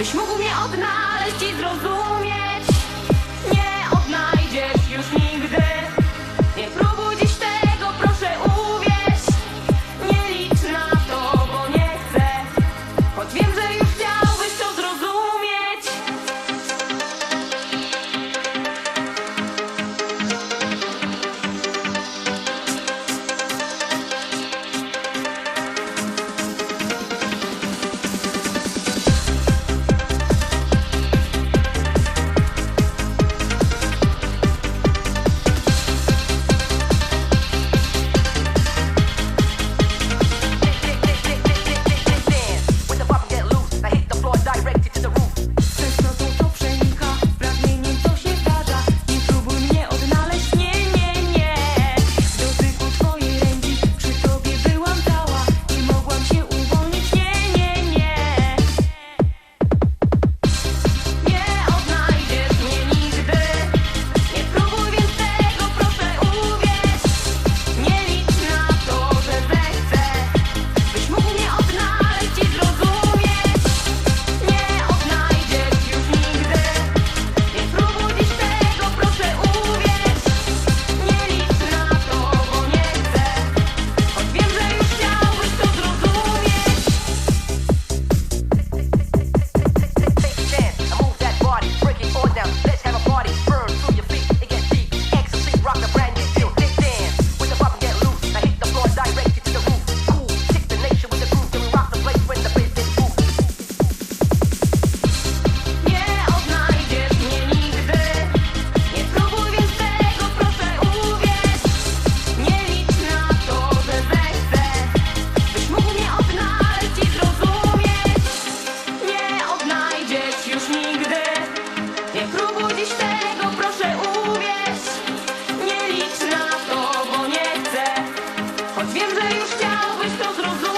Byś mógł mnie odnaleźć i zrozumieć Wiem, że już chciałbyś to zrozumieć.